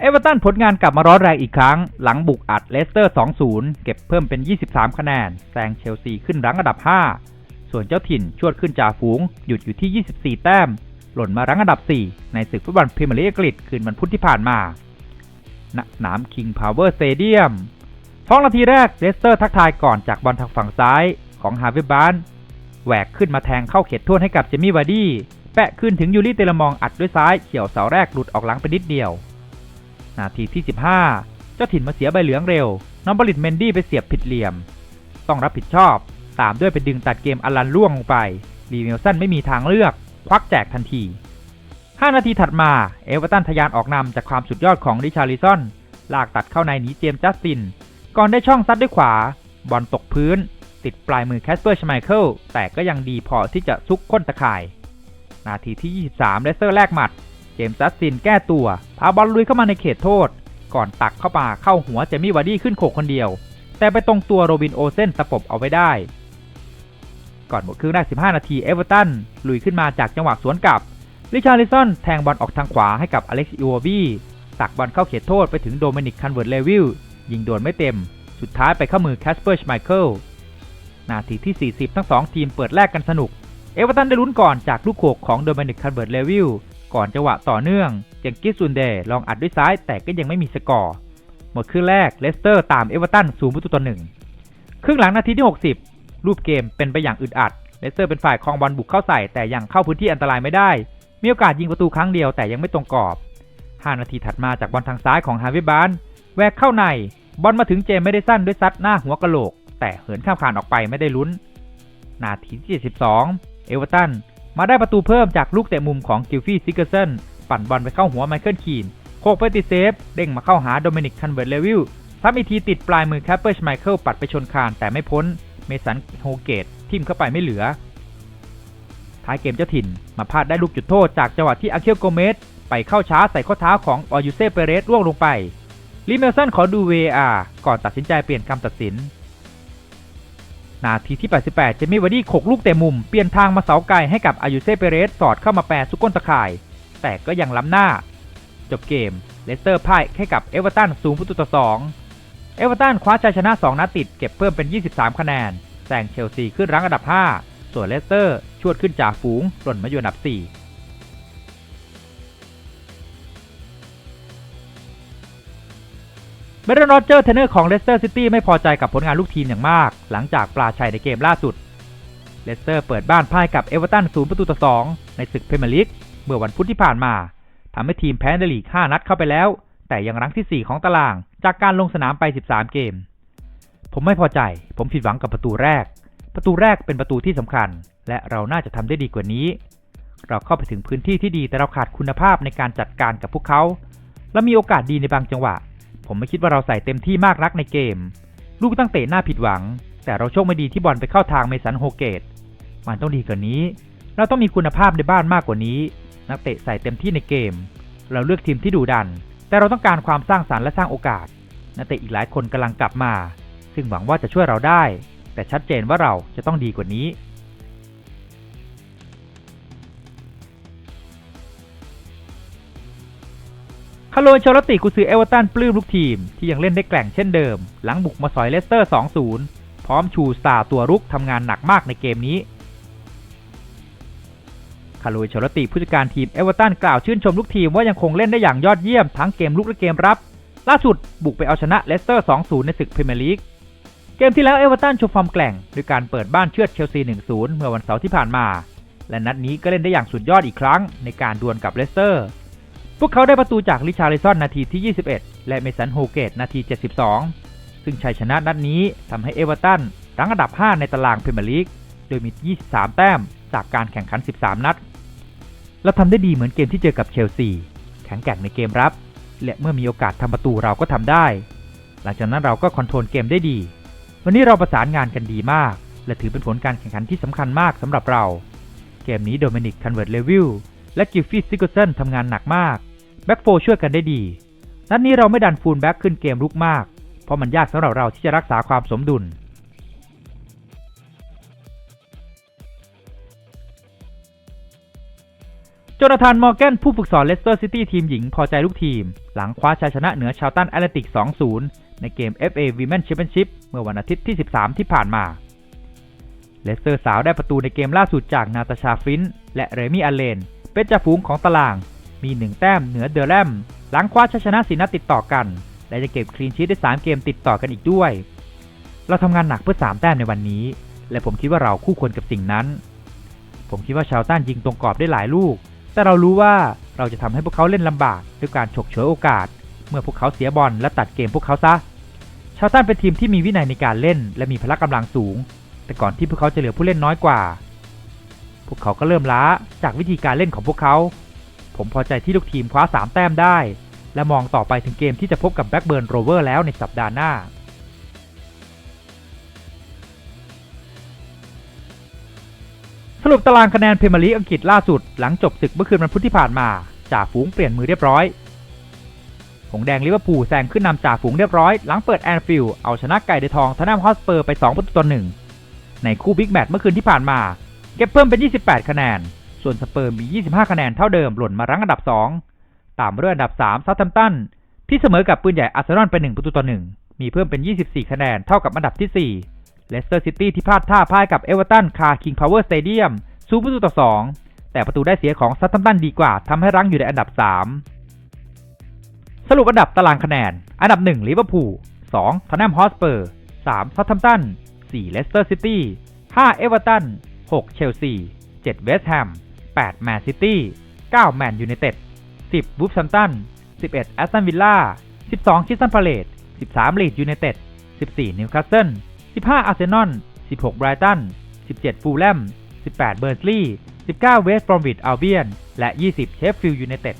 เอเวอร์ตันผลงานกลับมาร้อนแรงอีกครั้ง หลังบุกอัดเลสเตอร์ 2-0 เก็บเพิ่มเป็น 23 คะแนนแซงเชลซีขึ้นรั้งอันดับ 5 ส่วนเจ้าถิ่นชวดขึ้นจ่าฝูง หยุดอยู่ที่ 24 แต้ม หล่นมารั้งอันดับ 4 ในศึกฟุตบอลพรีเมียร์ลีกอังกฤษคืนวันพุธที่ผ่านมาณสนาม King Power Stadium ท้องนาทีแรกเลสเตอร์ทักทายก่อนจากบอลทางฝั่งซ้ายของฮาเวย์บานแหวกขึ้นมาแทงเข้าเขตโทษให้กับเจมี่วาร์ดี้แปะขึ้นถึงยูริเตลมองอัดด้วยซ้ายเฉี่ยวเสาแรกหลุดออกหลังไปนิดเดียว นาทีที่ 15 เจ้าถิ่นมาเสียใบเหลืองเร็ว น้องบริตเมนดี้ไปเสียบผิดเหลี่ยม ต้องรับผิดชอบ ตามด้วยไปดึงตัดเกมอลันล่วงลงไป รีเมลสันไม่มีทางเลือก ควักแจกทันที 5 นาทีถัดมา เอเวอร์ตันทะยานออกนำจากความสุดยอดของริชาริซอน ลากตัดเข้าในหนีเจมส์จัสติน ก่อนได้ช่องซัดด้วยขวา บอลตกพื้น ติดปลายมือแคสเปอร์ชไมเคิล แต่ก็ยังดีพอที่จะซุกก้นตะข่าย นาทีที่ 23เลสเตอร์แลกหมัด จมส์จัสตินแก้ตัว พาบอลลุยเข้ามาในเขตโทษ ก่อนตักเข้ามาเข้าหัวเจมี่วาร์ดี้ขึ้นโขกคนเดียว แต่ไปตรงตัวโรบินโอเซนตะปบเอาไว้ได้ ก่อนหมดครึ่งแรก 15 นาทีเอเวอร์ตันลุยขึ้นมาจากจังหวะสวนกลับริชาริสันแทงบอลออกทางขวาให้กับอเล็กซ์อิวบีตักบอลเข้าเขตโทษไปถึงโดมินิกคันเวิร์ดเลวิลยิงโดนไม่เต็ม สุดท้ายไปเข้ามือแคสเปอร์ชไมเคิลนาทีที่ 40 ทั้งสองทีมเปิดแลกกันสนุก เอเวอร์ตันได้ลุ้นก่อนจากลูกโขกของโดมินิกคันเวิร์ดเลวิล ก่อนจังหวะต่อเนื่องเจงกิสซุนเดย์ลองอัดด้วยซ้ายแต่ก็ยังไม่มีสกอร์ หมดครึ่งแรกเลสเตอร์ตามเอเวอร์ตันสูงประตูต่อหนึ่งครึ่งหลังนาทีที่ 60 รูปเกมเป็นไปอย่างอึดอัดเลสเตอร์เป็นฝ่ายครองบอลบุกเข้าใส่แต่ยังเข้าพื้นที่อันตรายไม่ได้ มีโอกาสยิงประตูครั้งเดียวแต่ยังไม่ตรงกรอบ 5 นาทีถัดมาจากบอลทางซ้ายของฮาร์วิบานแวกเข้าในบอลมาถึงเจมไม่ได้สั้นด้วยซัดหน้าหัวกะโหลก แต่เหินข้ามคานออกไปไม่ได้ลุ้น นาทีที่ 72 เอเวอร์ตัน มาได้ประตูเพิ่มจากลูกเตะมุมของกิลฟี่ซิกเกอร์สันปั่นบอลไปเข้าหัวไมเคิลคีน โคกไปติดเซฟ เด้งมาเข้าหาโดมินิกคันเวิร์ดเลวิลทำอีกทีติดปลายมือแคปเปอร์ชไมเคิลปัดไปชนคานแต่ไม่พ้น เมสันโฮเกตทิมเข้าไปไม่เหลือ ท้ายเกมเจ้าถิ่นมาพลาดได้ลูกจุดโทษจากจังหวะที่อาเคียโกเมสไปเข้าช้าใส่ข้อเท้าของออยูเซ่เปเรสร่วงลงไปลิเมลสันขอดูเวอาก่อนตัดสินใจเปลี่ยนคำตัดสิน นาทีที่ 88 เจมี่วาร์ดี้ขกลูกเตะมุม เปลี่ยนทางมาเสาไกลให้กับอายุเซเปเรสสอดเข้ามาแปรซุกก้นตะข่าย แต่ก็ยังล้ำหน้า จบเกม เลสเตอร์พ่ายให้กับเอเวอร์ตันสูงประตูต่อ 2 เอเวอร์ตันคว้าชัยชนะ 2 นัดติดเก็บเพิ่มเป็น 23 คะแนนแซงเชลซีขึ้นรั้งอันดับ 5 ส่วนเลสเตอร์ชวดขึ้นจากฝูงหล่นมาอยู่อันดับ 4 เบรนโรเจอร์เทนเนอร์ของเลสเตอร์ซิตี้ไม่พอใจกับผลงานลูกทีมอย่างมาก หลังจากปลาชัยในเกมล่าสุด เลสเตอร์เปิดบ้านพ่ายกับเอเวอร์ตันศูนย์ประตูต่อ2ในศึกพรีเมียร์ลีกเมื่อวันพุธที่ผ่านมาทำให้ทีมแพ้ในลีก 5 นัดเข้าไปแล้ว แต่ยังรั้งที่ 4 ของตาราง จากการลงสนามไป 13 เกม ผมไม่พอใจ ผมผิดหวังกับประตูแรก ประตูแรกเป็นประตูที่สำคัญ และเราน่าจะทำได้ดีกว่านี้ เราเข้าไปถึงพื้นที่ที่ดีแต่เราขาดคุณภาพในการจัดการกับพวกเขา และมีโอกาสดีในบางจังหวะ ผมไม่คิดว่าเราใส่เต็มที่มากนักในเกม ลูกตั้งเตะหน้าผิดหวัง แต่เราโชคไม่ดีที่บอลไปเข้าทางเมสันโฮเกต มันต้องดีกว่านี้ เราต้องมีคุณภาพในบ้านมากกว่านี้ นักเตะใส่เต็มที่ในเกม เราเลือกทีมที่ดุดัน แต่เราต้องการความสร้างสารรค์และสร้างโอกาส นักเตะอีกหลายคนกำลังกลับมา ซึ่งหวังว่าจะช่วยเราได้ แต่ชัดเจนว่าเราจะต้องดีกว่านี้าร์โลนเชลติกุซือเอเวอร์ตันปลื้มลูกทีม ที่ยังเล่นได้แกร่งเช่นเดิม หลังบุกมาสอยเลสเตอร์ 2-0 พร้อมชูสตาร์ตัวรุกทำงานหนักมากในเกมนี้คาร์โลนเชลติผู้จัดการทีมเอเวอร์ตันกล่าวชื่นชมลูกทีมว่ายังคงเล่นได้อย่างยอดเยี่ยมทั้งเกมลุกและเกมรับ ล่าสุดบุกไปเอาชนะเลสเตอร์ 2-0 ในศึกพรีเมียร์ลีก เกมที่แล้วเอเวอร์ตันโชว์ฟอร์มแกร่งด้วยการเปิดบ้านเชือดเชลซี 1-0 เมื่อวันเสาร์ที่ผ่านมา และนัดนี้ก็เล่นได้อย่างสุดยอดอีกครั้งในการดวลกับเลสเตอร์ พวกเขาได้ประตูจากลิชาริซอนนาทีที่ 21 และเมสันโฮเกตนาที 72 ซึ่งชัยชนะนัดนี้ทำให้เอเวอร์ตันรั้งอันดับ 5 ในตารางพรีเมียร์ลีก โดยมี 23 แต้มจากการแข่งขัน 13 นัด เราทำได้ดีเหมือนเกมที่เจอกับเชลซี แข็งแกร่งในเกมรับ และเมื่อมีโอกาสทำประตูเราก็ทำได้ หลังจากนั้นเราก็คอนโทรลเกมได้ดี วันนี้เราประสานงานกันดีมาก และถือเป็นผลการแข่งขันที่สำคัญมากสำหรับเรา เกมนี้โดมินิกคันเวิร์ดเลวิลและกิฟฟี่ซิกเกอร์สันทำงานหนักมาก บ็กโฟช่วยกันได้ดี นัดนี้เราไม่ดันฟูลแบ็กขึ้นเกมลุกมาก เพราะมันยากสำหรับเราที่จะรักษาความสมดุล โจนาธานมอร์แกนผู้ฝึกสอนเลสเตอร์ซิตี้ทีมหญิงพอใจลูกทีม หลังคว้าชัยชนะเหนือชาวตันแอตเลติก 2-0 ในเกม FA Women's Championship เมื่อวันอาทิตย์ที่ 13 ที่ผ่านมาเลสเตอร์สาวได้ประตูในเกมล่าสุดจากนาตาชาฟินท์และเรมี่อเลน เป็นจ่าฝูงของตาราง มี 1 แต้มเหนือเดอร์แลมหลังคว้าชัยชนะสีนัดติดต่อกัน และจะเก็บคลีนชีทได้ 3 เกมติดต่อกันอีกด้วย เราทำงานหนักเพื่อ 3 แต้มในวันนี้ และผมคิดว่าเราคู่ควรกับสิ่งนั้น ผมคิดว่าชาวต้านยิงตรงกรอบได้หลายลูก แต่เรารู้ว่าเราจะทำให้พวกเขาเล่นลำบากด้วยการฉกฉวยโอกาส เมื่อพวกเขาเสียบอลและตัดเกมพวกเขาซะ ชาวต้านเป็นทีมที่มีวินัยในการเล่น และมีพละกำลังสูง แต่ก่อนที่พวกเขาจะเหลือผู้เล่นน้อยกว่า พวกเขาก็เริ่มล้าจากวิธีการเล่นของพวกเขา ผมพอใจที่ลูกทีมคว้า 3 แต้มได้ และมองต่อไปถึงเกมที่จะพบกับแบ็กเบิร์นโรเวอร์แล้วในสัปดาห์หน้าสรุปตารางคะแนนพรีเมียร์ลีกอังกฤษล่าสุดหลังจบศึกเมื่อคืนวันพุธที่ผ่านมาจ่าฝูงเปลี่ยนมือเรียบร้อยหงแดงลิเวอร์พูลแซงขึ้นนำจ่าฝูงเรียบร้อย หลังเปิดแอนฟิลด์เอาชนะไก่เดทองทนามฮอสเปอร์ไป 2 ประตูต่อหนึ่งในคู่บิ๊กแมตช์เมื่อคืนที่ผ่านมา เก็บเพิ่มเป็น 28 คะแนน ส่วนสเปอร์มี 25 คะแนนเท่าเดิมหล่นมารั้งอันดับ 2 ตามมาด้วยอันดับ3เซาท์แฮมป์ตันที่เสมอกับปืนใหญ่อาร์เซนอลไป1ประตูต่อ1มีเพิ่มเป็น 24 คะแนนเท่ากับอันดับที่ 4 เลสเตอร์ซิตี้ที่พลาดท่าพ่ายกับเอเวอร์ตันคาคิงพาวเวอร์สเตเดียมศูประตูต่อ 2 แต่ประตูได้เสียของซัตตัมตันดีกว่าทำให้รั้งอยู่ในอันดับ 3 สรุปอันดับตารางคะแนน อันดับ 1 ลิเวอร์พูล 2 ทอนแนมฮอสเปอร์ 3 ซัตตัมตัน 4 เลสเตอร์ซิตี้ 5 เอเวอร์ตัน 6 เชลซี 7 เวสต์แฮม 8 แมนซิตี้ 9 แมนยูไนเต็ด 10 วูฟแฮมตัน 11 แอสตันวิลล่า 12 คิสตันพาเลต13 ลีดยูไนเต็ด 14 นิวคาสเซิล 15 อาร์เซนอล 16 ไบรตัน 17 ฟูลแลม 18 เบอร์นลีย์ 19 เวสต์บรอมวิดอัลเบียน และ 20 เชฟฟิลด์ยูไนเต็ด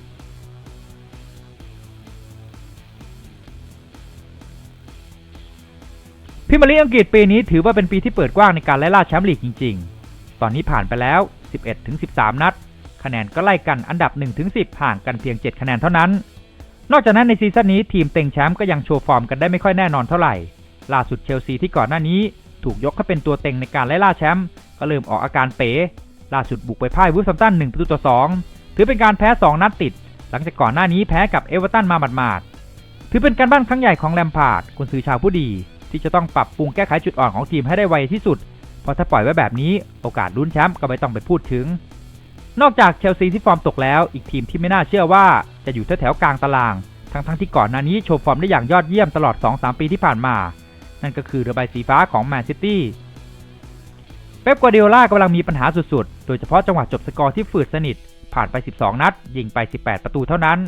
พรีเมียร์ลีกอังกฤษปีนี้ถือว่าเป็นปีที่เปิดกว้างในการไล่ล่าแชมป์ลีกจริง ๆ ตอนนี้ผ่านไปแล้ว 11-13 นัด คะแนนก็ไล่กันอันดับ1-10 ห่างกันเพียง 7 คะแนนเท่านั้น นอกจากนั้นในซีซั่นนี้ทีมเต็งแชมป์ก็ยังโชว์ฟอร์มกันได้ไม่ค่อยแน่นอนเท่าไหร่ ล่าสุดเชลซีที่ก่อนหน้านี้ถูกยกให้เป็นตัวเต็งในการไล่ล่าแชมป์ก็เริ่มออกอาการเป๋ ล่าสุดบุกไปพ่ายวูฟแฮมตัน1ประตูต่อ 2 ถือเป็นการแพ้ 2 นัดติด หลังจากก่อนหน้านี้แพ้กับเอเวอร์ตันมาหมาดๆถือเป็นการบ้านครั้งใหญ่ของแลมพาร์ดกุนซือชาวผู้ดี ที่จะต้องปรับปรุงแก้ไขจุดอ่อนของทีมให้ได้ไวที่สุด ราะถ้าปล่อยไว้แบบนี้โอกาสลุ้นแชมป์ก็ไม่ต้องไปพูดถึง นอกจากเชลซีที่ฟอร์มตกแล้ว อีกทีมที่ไม่น่าเชื่อว่าจะอยู่แถวๆกลางตาราง ทั้งๆทที่ก่อนหน้านี้โชว์ฟอร์มได้อย่างยอดเยี่ยมตลอด 2-3 ปีที่ผ่านมา นั่นก็คือเรือใบสีฟ้าของแมนซิตี้เป๊ปกัวเดียล่ากำลังมีปัญหาสุดๆ โดยเฉพาะจังหวะจบสกอร์ที่ฝืดสนิท ผ่านไป 12 นัด ยิงไป 18 ประตูเท่านั้น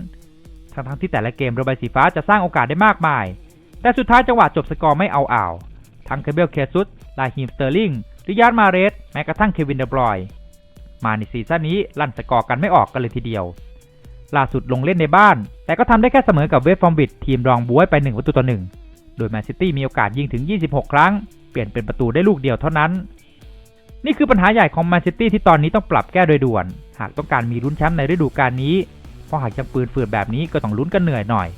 ทั้งๆที่แต่ละเกมเรือใบสีฟ้าจะสร้างโอกาสได้มากมาย แต่สุดท้ายจังหวะจบสกอร์ไม่เอาอ่าว ทั้งเคเบิลเคซุสลาฮิมสเตอร์ลิง ริยาร์มาเรส แม้กระทั่งเควินเดบรอย มาในซีซั่นนี้ลั่นสกอร์กันไม่ออกกันเลยทีเดียว ล่าสุดลงเล่นในบ้าน แต่ก็ทำได้แค่เสมอกับเวฟฟอร์มบิดทีมรองบวยไป1ประตูต่อ1โดยแมนซิตี้มีโอกาสยิงถึง 26 ครั้ง เปลี่ยนเป็นประตูได้ลูกเดียวเท่านั้น นี่คือปัญหาใหญ่ของแมนซิตี้ที่ตอนนี้ต้องปรับแก้โดยด่วน หากต้องการมีลุ้นแชมป์ในฤดูกาลนี้ เพราะหากยังปืนฝืนแบบนี้ก็ต้องลุ้นกันเหนื่อยหน่อย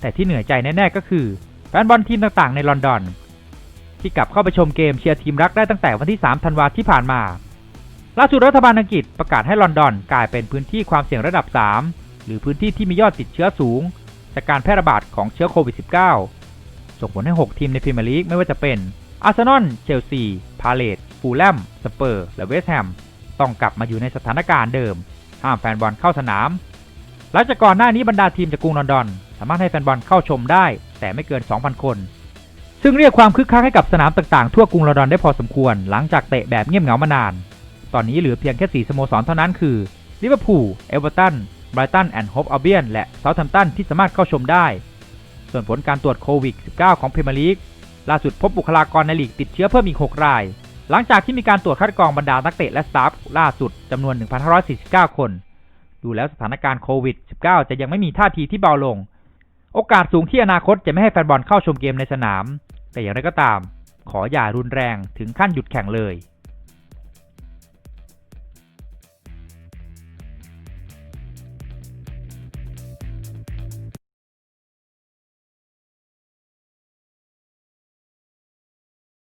แต่ที่เหนื่อยใจแน่ๆก็คือแฟนบอลทีมต่างๆในลอนดอน ที่กลับเข้าไปชมเกมเชียร์ทีมรักได้ตั้งแต่วันที่ 3 ธันวาที่ผ่านมาล่าสุดรัฐบาลอังกฤษประกาศให้ลอนดอนกลายเป็นพื้นที่ความเสี่ยงระดับ 3 หรือพื้นที่ที่มียอดติดเชื้อสูง จากการแพร่ระบาดของเชื้อโควิด -19 ส่งผลให้ 6 ทีมในพรีเมียร์ลีกไม่ว่าจะเป็นอาร์เซนอล เชลซี พาเลตฟูลแลม สเปอร์ และเวสต์แฮม ต้องกลับมาอยู่ในสถานการณ์เดิม ห้ามแฟนบอลเข้าสนาม หลังจากก่อนหน้านี้บรรดาทีมจากกรุงลอนดอน สามารถให้แฟนบอลเข้าชมได้ แต่ไม่เกิน 2,000 คน ซึ่งเรียกความคึกคักให้กับสนามต่างๆ ทั่วกรุงลอนดอนได้พอสมควร หลังจากเตะแบบเงียบเหงามานาน ตอนนี้เหลือเพียงแค่4สโมสรเท่านั้นคือลิเวอร์พูลเอเวอร์ตันไบรตันแอนด์โฮปอัลเบียนและเซาท์แฮมป์ตันที่สามารถเข้าชมได้ ส่วนผลการตรวจโควิด -19 ของพรีเมียร์ลีกล่าสุดพบบุคลากรในลีกติดเชื้อเพิ่มอีก 6 ราย หลังจากที่มีการตรวจคัดกรองบรรดานักเตะและสตาฟล่าสุดจำนวน 1,549 คน ดูแล้วสถานการณ์โควิด -19 จะยังไม่มีท่าทีที่เบาลง โอกาสสูงที่อนาคตจะไม่ให้แฟนบอลเข้าชมเกมในสนาม แต่อย่างไรก็ตาม ขออย่ารุนแรงถึงขั้นหยุดแข่งเลย